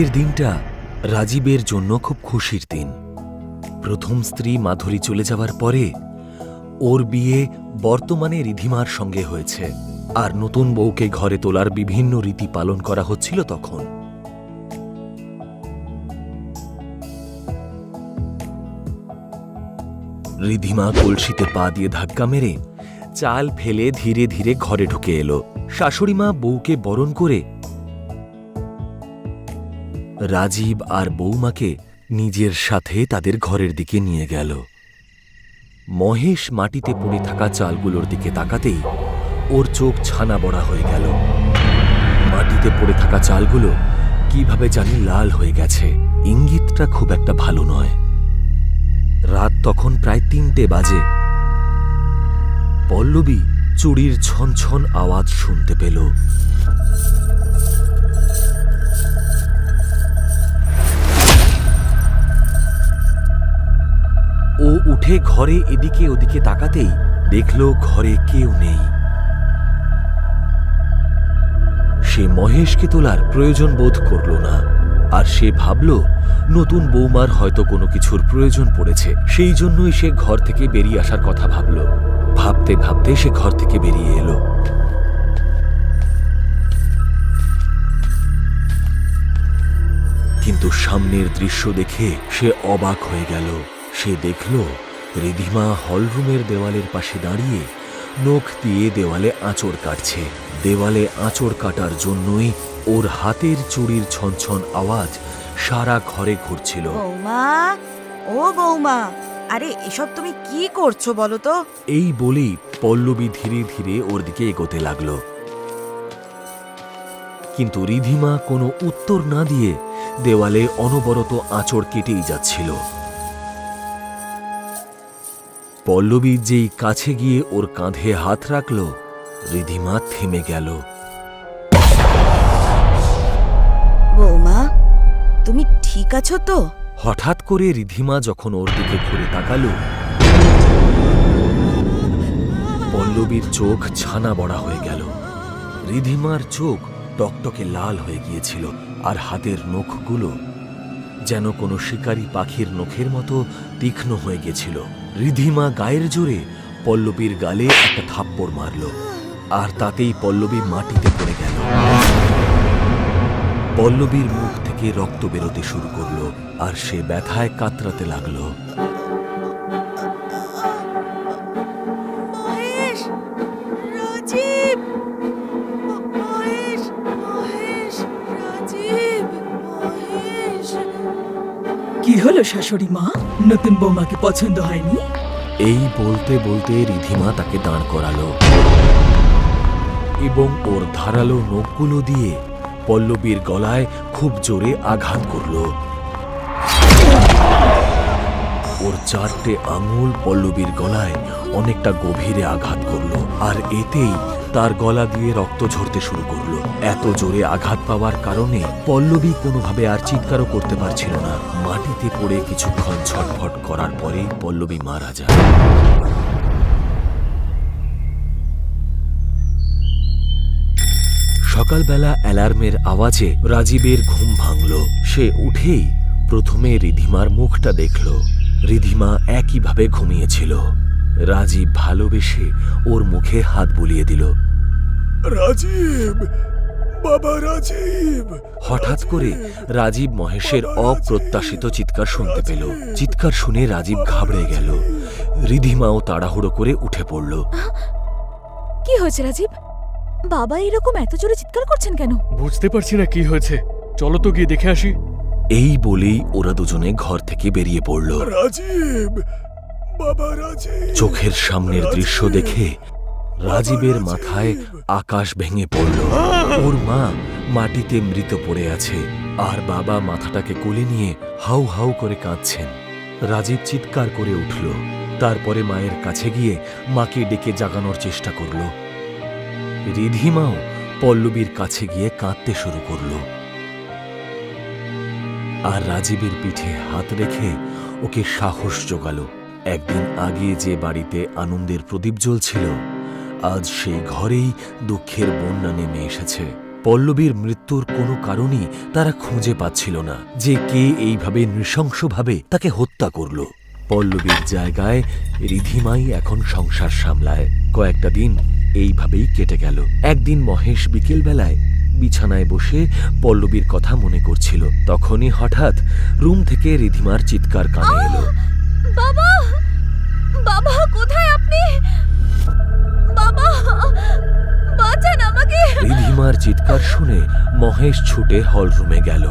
আজকের দিনটা রাজীবের জন্য খুব খুশির দিন। প্রথম স্ত্রী মাধুরী চলে যাওয়ার পরে ওর বিয়ে বর্তমানে রিধিমার সঙ্গে হয়েছে। আর নতুন বউকে ঘরে তোলার বিভিন্ন রীতি পালন করা হচ্ছিল তখন। রিধিমা কলসিতে পা দিয়ে ধাক্কা মেরে চাল ফেলে ধীরে ধীরে ঘরে ঢুকে এলো। শাশুড়িমা বউকে বরণ করে রাজীব আর বৌমাকে নিজের সাথে তাদের ঘরের দিকে নিয়ে গেল। মহেশ মাটিতে পড়ে থাকা চালগুলোর দিকে তাকাতেই ওর চোখ ছানা বড়া হয়ে গেল। মাটিতে পড়ে থাকা চালগুলো কীভাবে জানি লাল হয়ে গেছে। ইঙ্গিতটা খুব একটা ভালো নয়। রাত তখন প্রায় তিনটে বাজে। পল্লবী চুড়ির ছন আওয়াজ শুনতে পেল। উঠে ঘরে এদিকে ওদিকে তাকাতেই দেখল ঘরে কেউ নেই। সে মহেশকে তোলার প্রয়োজন বোধ করল না, আর সে ভাবল, নতুন বৌমার হয়তো কোনো কিছুর প্রয়োজন পড়েছে। সেই জন্যই সে ঘর থেকে বেরিয়ে আসার কথা ভাবল। ভাবতে ভাবতে সে ঘর থেকে বেরিয়ে এলো। কিন্তু সামনের দৃশ্য দেখে সে অবাক হয়ে গেল। সে দেখল রিধিমা হলরুমের দেওয়ালের পাশে দাঁড়িয়ে নখ দিয়ে দেওয়ালে আঁচড় কাটছে। দেওয়ালে আঁচড় কাটার জন্যই ওর হাতের চুড়ির ছনছন আওয়াজ সারা ঘরে ঘুরছিল। বৌমা ও বৌমা আরে এসব তুমি কি করছ বলো তো? এই বলেই পল্লবী ধীরে ধীরে ওর দিকে এগোতে লাগল। কিন্তু রিধিমা কোনো উত্তর না দিয়ে দেওয়ালে অনবরত আঁচড় কেটেই যাচ্ছিল। পল্লবী যেই কাছে গিয়ে ওর কাঁধে হাত রাখল রিধিমা থেমে গেল। বৌমা তুমি ঠিক আছো তো? হঠাৎ করে রিধিমা যখন ওর দিকে ঘুরে তাকালো পল্লবীর চোখ ছানা বড়া হয়ে গেল। রিধিমার চোখ টকটকে লাল হয়ে গিয়েছিল আর হাতের নখগুলো যেন কোনো শিকারী পাখির নখের মতো তীক্ষ্ণ হয়ে গেছিল। রিধিমা গায়ের জোরে পল্লবীর গালে একটা থাপ্পড় মারল, আর তাতেই পল্লবী মাটিতে পড়ে গেল। পল্লবীর মুখ থেকে রক্ত বেরোতে শুরু করল, আর সে ব্যথায় কাতরাতে লাগল। হলো শাশুড়ি মা, নতুন বৌমাকে পছন্দ হয়নি? এই বলতে বলতে রিধিমা তাকে দাঁড় করালো। এবং ওর ধারালো নখগুলো দিয়ে পল্লবীর গলায় খুব জোরে আঘাত করল। ওর চারটে আঙুল পল্লবীর গলায় অনেকটা গভীরে আঘাত করল, আর এতেই তার গলা দিয়ে রক্ত ঝরতে শুরু করল। এত জোরে আঘাত পাওয়ার কারণে পল্লবী কোনোভাবে আর চিৎকারও করতে পারছিল না। মাটিতে পড়ে কিছুক্ষণ ছটফট করার পরেই পল্লবী মারা যায়। সকালবেলা অ্যালার্মের আওয়াজে রাজীবের ঘুম ভাঙল। সে উঠেই প্রথমে রিধিমার মুখটা দেখল। রিধিমা একইভাবে ঘুমিয়েছিল। রাজীব ভালোবেসে ওর মুখে হাত বুলিয়ে দিল। রাজীব বাবা রাজীব। হঠাৎ করে রাজীব মহেশের অপ্রত্যাশিত চিৎকার শুনতে পেল। চিৎকার শুনে রাজীব ঘাবড়ে গেল। রিধিমাও তাড়াহুড়ো করে উঠে পড়ল। কি হয়েছে রাজীব? বাবা এরকম এত জোরে চিৎকার করছেন কেন? বুঝতে পারছি না কি হয়েছে। চলো তো গিয়ে দেখে আসি। এই বলেই ওরা দুজনে ঘর থেকে বেরিয়ে পড়ল। রাজীব রাজীব চোখের সামনের দৃশ্য দেখে রাজীবের মাথায় আকাশ ভেঙে পড়ল। ওর মা মাটিতে মৃত পড়ে আছে। আর বাবা মাথাটাকে কোলে নিয়ে হাউ হাউ করে কাঁদছেন। রাজীব চিৎকার করে উঠল। তারপরে মায়ের কাছে গিয়ে মাকে ডেকে জাগানোর চেষ্টা করল। রিধিমাও পল্লবীর কাছে গিয়ে কাঁদতে শুরু করল। আর রাজীবের পিঠে হাত রেখে ওকে সাহস জোগালো। একদিন আগে যে বাড়িতে আনন্দের প্রদীপ জ্বলছিল আজ সেই ঘরেই দুঃখের বন্যা নেমে এসেছে। পল্লবীর মৃত্যুর কোনো কারণই তারা খুঁজে পাচ্ছিল না যে কে এইভাবে নৃশংসভাবে তাকে হত্যা করল। পল্লবীর জায়গায় রিধিমাই এখন সংসার সামলায়। কয়েকটা দিন এইভাবেই কেটে গেল। একদিন মহেশ বিকেলবেলায় বিছানায় বসে পল্লবীর কথা মনে করছিল। তখনই হঠাৎ রুম থেকে রিধিমার চিৎকার কানে এলো। বাবা! বাবা কোথায় আপনি? বাবা বাঁচান আমাকে। রিধিমার চিৎকার শুনে মহেশ ছুটে হল রুমে গেল।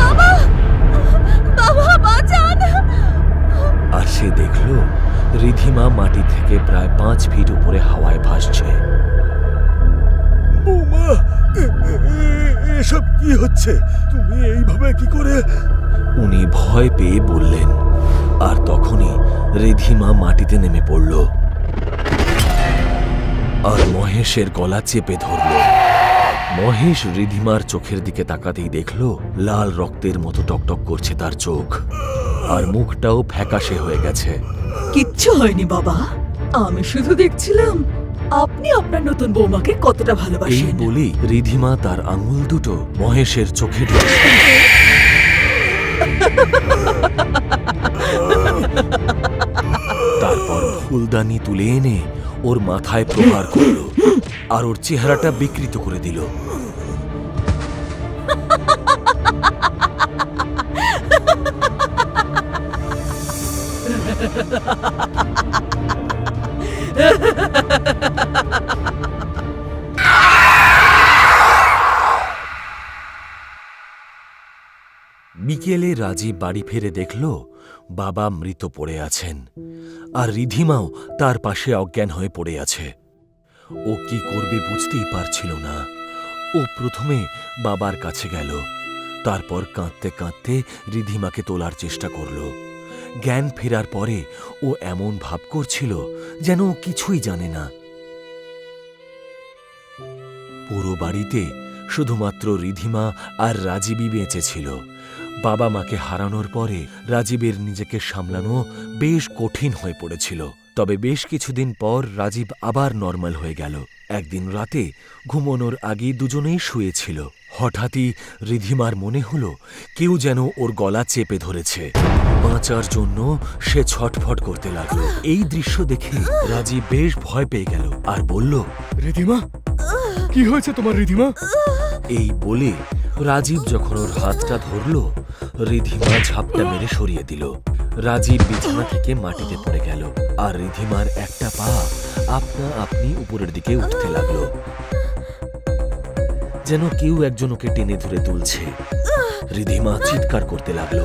বাবা বাবা বাঁচান। আর সে দেখল রিধিমা মাটি থেকে প্রায় পাঁচ ফিট উপরে হাওয়ায় ভাসছে। বৌমা এসব কি হচ্ছে? তুমি এইভাবে কি করে উনি ভয় পেয়ে বললেন আর তখনই রিধিমা মাটিতে নেমে পড়ল। আর মহেশের গলা চেপে ধরল। মহেশ রিধিমার চোখের দিকে তাকাতেই দেখল লাল রক্তের মতো টকটক করছে তার চোখ। আর মুখটাও ফ্যাকাশে হয়ে গেছে। কিচ্ছু হয়নি বাবা। আমি শুধু দেখছিলাম আপনি আপনার নতুন বৌমাকে কতটা এই ভালোবাসেন বলি রিধিমা তার আঙুল দুটো মহেশের চোখে ঢুকল ফুলদানি তুলে এনে ওর মাথায় প্রহার করল আর ওর চেহারাটা বিকৃত করে দিল। বিকেলে রাজীব বাড়ি ফিরে দেখল বাবা মৃত পড়ে আছেন, আর রিধিমাও তার পাশে অজ্ঞান হয়ে পড়ে আছে। ও কি করবে বুঝতেই পারছিল না। ও প্রথমে বাবার কাছে গেল, তারপর কাঁদতে কাঁদতে রিধিমাকে তোলার চেষ্টা করল। জ্ঞান ফেরার পরে ও এমন ভাব করছিল যেন ও কিছুই জানে না। পুরো বাড়িতে শুধুমাত্র রিধিমা আর রাজীবই বেঁচেছিল ছিল। বাবা মাকে হারানোর পরে রাজীবের নিজেকে সামলানো বেশ কঠিন হয়ে পড়েছিল। তবে বেশ কিছুদিন পর রাজীব আবার নর্মাল হয়ে গেল। একদিন রাতে ঘুমানোর আগে দুজনেই শুয়েছিল। হঠাৎই রিধিমার মনে হলো কেউ যেন ওর গলা চেপে ধরেছে। বাঁচার জন্য সে ছটফট করতে লাগল। এই দৃশ্য দেখে রাজীব বেশ ভয় পেয়ে গেল আর বলল রিধিমা কি হয়েছে তোমার রিধিমা? এই বলে রাজীব যখন ওর হাতটা ধরল, রিধিমা ঝাপটা মেরে সরিয়ে দিল। রাজীব বিছানা থেকে মাটিতে পড়ে গেল, আর রিধিমার একটা পা আপনা আপনি উপরের দিকে উঠতে লাগল। যেন কেউ একজন ওকে টেনে ধরে তুলছে। রিধিমা চিৎকার করতে লাগল।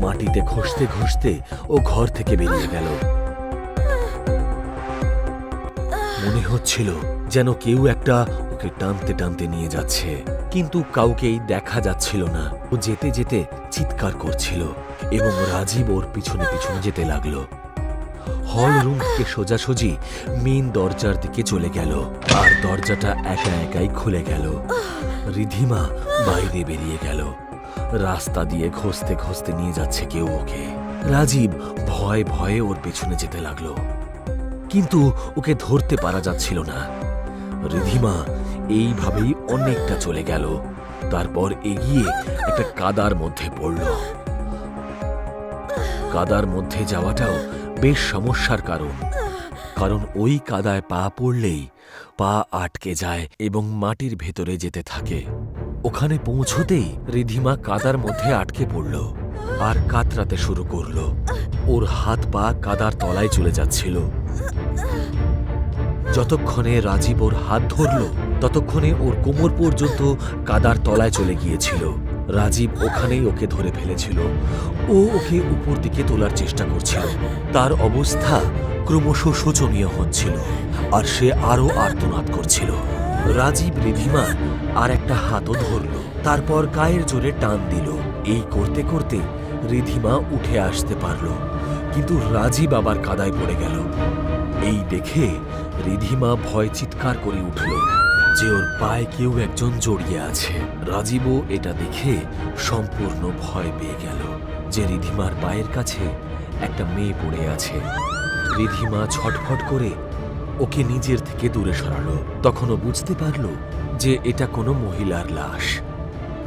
মাটিতে ঘষতে ঘষতে ও ঘর থেকে বেরিয়ে গেল। মনে হচ্ছিল যেন কেউ একটা ওকে টানতে টানতে নিয়ে যাচ্ছে। কিন্তু কাউকেই দেখা যাচ্ছিল না। ও যেতে যেতে চিৎকার করছিল এবং রাজীব ওর পিছনে পিছনে যেতে লাগল। হল রুম থেকে সোজাসুজি মেন দরজার দিকে চলে গেল আর দরজাটা একা একাই খুলে গেল। রিধিমা বাইরে বেরিয়ে গেল। রাস্তা দিয়ে ঘষতে ঘষতে নিয়ে যাচ্ছে কেউ ওকে। রাজীব ভয় ভয়ে ওর পেছনে যেতে লাগল। কিন্তু ওকে ধরতে পারা যাচ্ছিল না। রিধিমা এইভাবেই অনেকটা চলে গেল। তারপর এগিয়ে একটা কাদার মধ্যে পড়ল। কাদার মধ্যে যাওয়াটাও বেশ সমস্যার কারণ। কারণ ওই কাদায় পা পড়লেই পা আটকে যায় এবং মাটির ভেতরে যেতে থাকে। ওখানে পৌঁছতেই রিধিমা কাদার মধ্যে আটকে পড়ল আর কাতরাতে শুরু করল। ওর হাত পা কাদার তলায় চলে যাচ্ছিল। যতক্ষণে রাজীব ওর হাত ধরল ততক্ষণে ওর কোমর পর্যন্ত কাদার তলায় চলে গিয়েছিল। রাজীব ওখানেই ওকে ধরে ফেলেছিল। ও ওকে উপর দিকে তোলার চেষ্টা করছিল। তার অবস্থা ক্রমশ শোচনীয় হচ্ছিল আর সে আরও আর্তনাদ করছিল। রাজীব রিধিমা আর একটা হাতও ধরল। তারপর গায়ের জোরে টান দিল। এই করতে করতে রিধিমা উঠে আসতে পারল। কিন্তু রাজীব আবার কাদায় পড়ে গেল। এই দেখে রিধিমা ভয় চিৎকার করে উঠল। যে ওর পায়ে কেউ একজন জড়িয়ে আছে। রাজীবও এটা দেখে সম্পূর্ণ ভয় পেয়ে গেল যে রিধিমার পায়ের কাছে একটা মেয়ে পড়ে আছে। রিধিমা ছটফট করে ওকে নিজের থেকে দূরে সরালো। তখন ও বুঝতে পারল যে এটা কোনো মহিলার লাশ।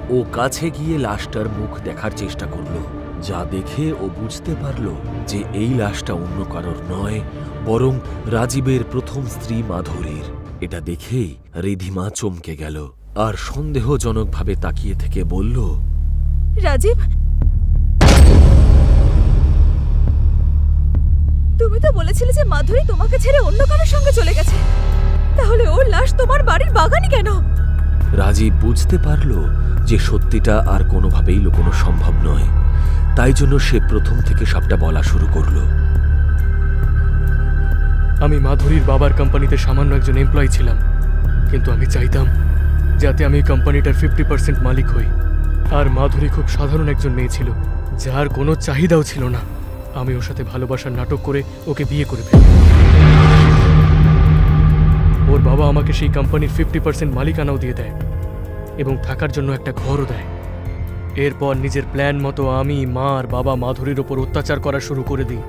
ও কাছে গিয়ে লাশটার মুখ দেখার চেষ্টা করল। যা দেখে ও বুঝতে পারল যে এই লাশটা অন্য কারোর নয়, বরং রাজীবের প্রথম স্ত্রী মাধুরীর। এটা দেখেই রিধিমা চমকে গেল আর সন্দেহজনকভাবে তাকিয়ে থেকে বলল রাজীব! তুমি তো বলেছিলে যে মাধুরী তোমাকে ছেড়ে অন্য কারোর সঙ্গে চলে গেছে। তাহলে ওর লাশ তোমার বাড়ির বাগানে কেন? রাজীব বুঝতে পারল যে সত্যিটা আর কোনোভাবেই লুকোনো সম্ভব নয়। তাই জন্য সে প্রথম থেকে সবটা বলা শুরু করল। আমি মাধুরীর বাবার কোম্পানিতে সামান্য একজন এমপ্লয়ি ছিলাম। কিন্তু আমি চাইতাম যাতে আমি কোম্পানিটার ফিফটি পার্সেন্ট মালিক হই। আর মাধুরী খুব সাধারণ একজন মেয়ে ছিল, যার কোনো চাহিদাও ছিল না। আমি ওর সাথে ভালোবাসার নাটক করে ওকে বিয়ে করে ফেলি। ওর বাবা আমাকে সেই কোম্পানির ফিফটি পার্সেন্ট মালিকানাও দিয়ে দেয় এবং থাকার জন্য একটা ঘরও দেয়। এরপর নিজের প্ল্যান মতো আমি মা আর বাবা মাধুরীর ওপর অত্যাচার করা শুরু করে দিই,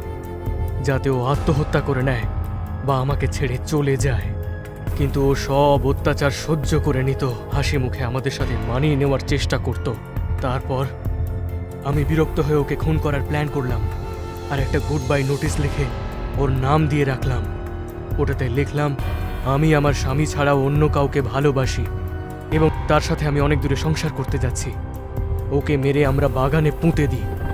যাতে ও আত্মহত্যা করে নেয়। বা আমাকে ছেড়ে চলে যায়। কিন্তু ও সব অত্যাচার সহ্য করে নিত। হাসি মুখে আমাদের সাথে মানিয়ে নেওয়ার চেষ্টা করত। তারপর আমি বিরক্ত হয়ে ওকে খুন করার প্ল্যান করলাম। আর একটা গুড বাই নোটিশ লিখে ওর নাম দিয়ে রাখলাম। ওটাতে লিখলাম, আমি আমার স্বামী ছাড়া অন্য কাউকে ভালোবাসি এবং তার সাথে আমি অনেক দূরে সংসার করতে যাচ্ছি। ওকে মেরে আমরা বাগানে পুঁতে দিই।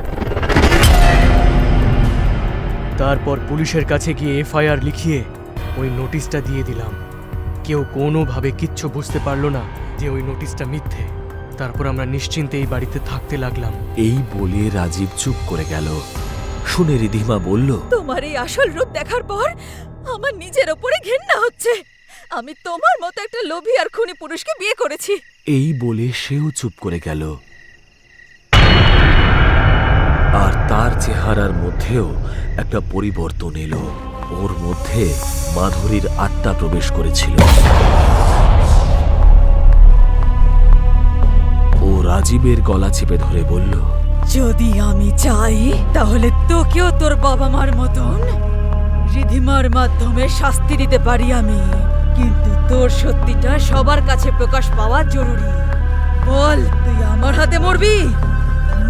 তারপর পুলিশের কাছে গিয়ে এফআইআর লিখিয়ে ওই নোটিশটা দিয়ে দিলাম। কেউ কোনোভাবে কিচ্ছু বুঝতে পারল না যে ওই নোটিশটা মিথ্যে। তারপর আমরা নিশ্চিন্তে এই বাড়িতে থাকতে লাগলাম। এই বলে রাজীব চুপ করে গেল। শুনে রিধিমা বলল তোমার এই আসল রূপ দেখার পর আমার নিজের ওপরে ঘেন্না হচ্ছে। আমি তোমার মতো একটা লোভী আর খুনি পুরুষকে বিয়ে করেছি। এই বলে সেও চুপ করে গেল। আর তার চেহারার মধ্যেও একটা পরিবর্তন এলো। ওর মধ্যে মাধুরীর আত্মা প্রবেশ করেছিল। ও রাজীবের গলা চেপে ধরে বলল, যদি আমি চাই, তাহলে তোকেও তোর বাবা মার মতন রিধিমার মাধ্যমে শাস্তি দিতে পারি আমি। কিন্তু তোর সত্যিটা সবার কাছে প্রকাশ পাওয়া জরুরি। বল, তুই আমার হাতে মরবি?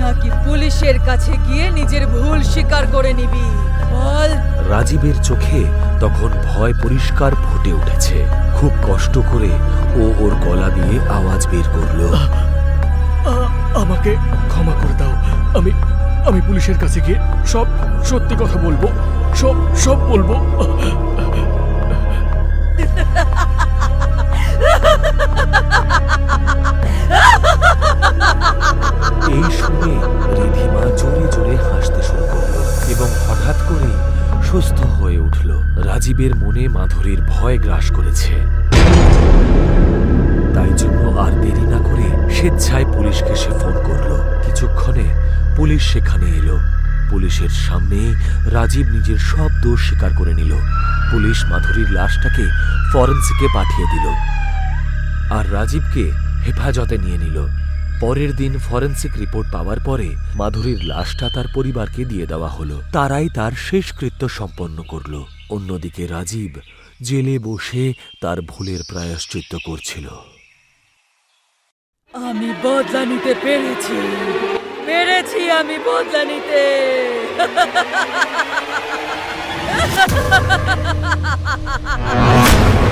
নাকি পুলিশের কাছে গিয়ে নিজের ভুল স্বীকার করে নিবি? বল। রাজীবের চোখে তখন ভয় পরিষ্কার ফুটে উঠেছে। খুব কষ্ট করে ও ওর গলা দিয়ে আওয়াজ বের করল। আমাকে ক্ষমা করে দাও। আমি আমি পুলিশের কাছে গিয়ে সব সত্যি কথা বলব। সব সব বলব। এই শুনে রিধিমা জোরে জোরে হাসতে শুরু করল এবং হঠাৎ করে সুস্থ হয়ে উঠল। রাজীবের মনে মাধুরীর ভয় গ্রাস করেছে। তাই জন্য আর দেরি না করে স্বেচ্ছায় পুলিশকে সে ফোন করল। কিছুক্ষণে পুলিশ সেখানে এলো। পুলিশের সামনে রাজীব নিজের সব দোষ স্বীকার করে নিল। পুলিশ মাধুরীর লাশটাকে ফরেন্সিকে পাঠিয়ে দিল। আর রাজীবকে হেফাজতে নিয়ে নিল। পরের দিন ফরেন্সিক রিপোর্ট পাওয়ার পরে মাধুরীর লাশটা তার পরিবারকে দিয়ে দেওয়া হলো। তারাই তার শেষকৃত্য সম্পন্ন করল। অন্যদিকে রাজীব জেলে বসে তার ভুলের প্রায়শ্চিত্ত করছিল। আমি বদলা নিতে পেরেছি। পেরেছি আমি বদলা নিতে।